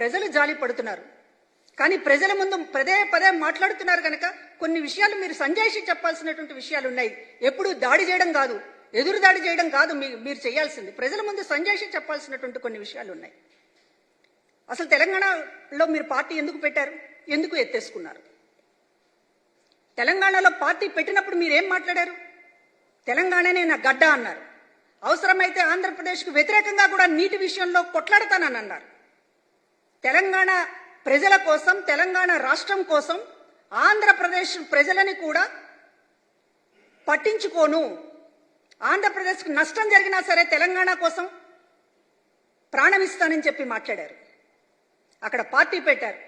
ప్రజలు జాలి పడుతున్నారు. కానీ ప్రజల ముందు పదే పదే మాట్లాడుతున్నారు కనుక కొన్ని విషయాలు మీరు సంజాయిషి చెప్పాల్సినటువంటి విషయాలు ఉన్నాయి. ఎప్పుడు దాడి చేయడం కాదు ఎదురు దాడి చేయడం కాదు మీరు చేయాల్సింది. ప్రజల ముందు సంజాయిషి చెప్పాల్సినటువంటి కొన్ని విషయాలు ఉన్నాయి. అసలు తెలంగాణలో మీరు పార్టీ ఎందుకు పెట్టారు? ఎందుకు ఎత్తేసుకున్నారు? తెలంగాణలో పార్టీ పెట్టినప్పుడు మీరేం మాట్లాడారు? తెలంగాణనే నా గడ్డ అన్నారు. అవసరమైతే ఆంధ్రప్రదేశ్కు వ్యతిరేకంగా కూడా నీటి విషయంలో కొట్లాడతానని అన్నారు. తెలంగాణ ప్రజల కోసం తెలంగాణ రాష్ట్రం కోసం ఆంధ్రప్రదేశ్ ప్రజలని కూడా పట్టించుకోను. ఆంధ్రప్రదేశ్కు నష్టం జరిగినా సరే తెలంగాణ కోసం ప్రాణమిస్తానని చెప్పి మాట్లాడారు. అక్కడ పార్టీ పెట్టారు.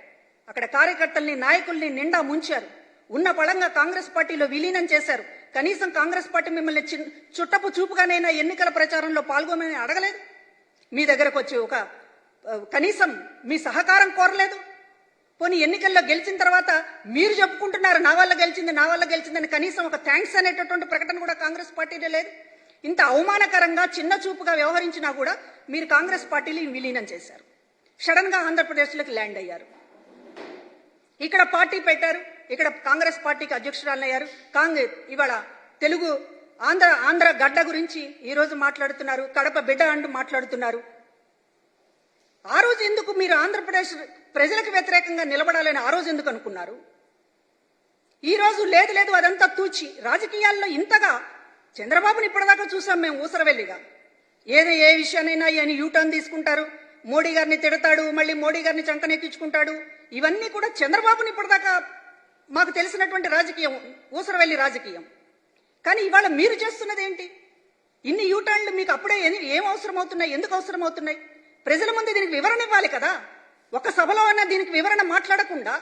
అక్కడ కార్యకర్తల్ని నాయకుల్ని నిండా ముంచారు. ఉన్న పడంగా కాంగ్రెస్ పార్టీలో విలీనం చేశారు. కనీసం కాంగ్రెస్ పార్టీ మిమ్మల్ని చుట్టపు చూపుగానైనా ఎన్నికల ప్రచారంలో పాల్గొనని అడగలేదు? మీ దగ్గరకు వచ్చి ఒక కనీసం మీ సహకారం కోరలేదు. పోనీ ఎన్నికల్లో గెలిచిన తర్వాత మీరు చెప్పుకుంటున్నారు నా వల్ల గెలిచింది నా వల్ల గెలిచిందని కనీసం ఒక థ్యాంక్స్ అనేటటువంటి ప్రకటన కూడా కాంగ్రెస్ పార్టీలో లేదు. ఇంత అవమానకరంగా చిన్న చూపుగా వ్యవహరించినా కూడా మీరు కాంగ్రెస్ పార్టీని విలీనం చేశారు. సడన్గా ఆంధ్రప్రదేశ్లోకి ల్యాండ్ అయ్యారు. ఇక్కడ పార్టీ పెట్టారు ఇక్కడ కాంగ్రెస్ పార్టీకి అధ్యక్షురాలయ్యారు. కాంగ్రెస్ ఇవాళ తెలుగు ఆంధ్ర ఆంధ్ర గడ్డ గురించి ఈరోజు మాట్లాడుతున్నారు కడప బిడ్డ అంటూ మాట్లాడుతున్నారు. ఆ రోజు ఎందుకు మీరు ఆంధ్రప్రదేశ్ ప్రజలకు వ్యతిరేకంగా నిలబడాలని ఆ రోజు ఎందుకు అనుకున్నారు? ఈ రోజు లేదు లేదు అదంతా తూచి రాజకీయాల్లో ఇంతగా చంద్రబాబుని ఇప్పటిదాకా చూసాం మేము ఊసరవెల్లిగా. ఏదో ఏ విషయానైనా ఆయన యూటర్న్ తీసుకుంటారు మోడీ గారిని తిడతాడు మళ్ళీ మోడీ గారిని చంకనెక్కించుకుంటాడు ఇవన్నీ కూడా చంద్రబాబుని ఇప్పటిదాకా మాకు తెలిసినటువంటి రాజకీయం ఊసరవెల్లి రాజకీయం. కానీ ఇవాళ మీరు చేస్తున్నది ఏంటి ఇన్ని యూటర్న్లు మీకు అప్పుడే ఏం అవసరం అవుతున్నాయి ఎందుకు అవసరం అవుతున్నాయి ప్రజల ముందు దీనికి వివరణ ఇవ్వాలి కదా? ఒక సభలో అన్న దీనికి వివరణ మాట్లాడకుండా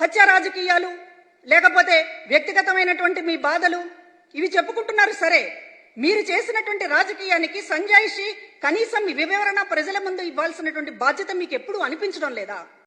హత్య రాజకీయాలు లేకపోతే వ్యక్తిగతమైనటువంటి మీ బాధలు ఇవి చెప్పుకుంటున్నారు సరే. మీరు చేసినటువంటి రాజకీయానికి సంజాయిషి కనీసం వివరణ ప్రజల ముందు ఇవ్వాల్సినటువంటి బాధ్యత మీకు ఎప్పుడూ అనిపించడం లేదా?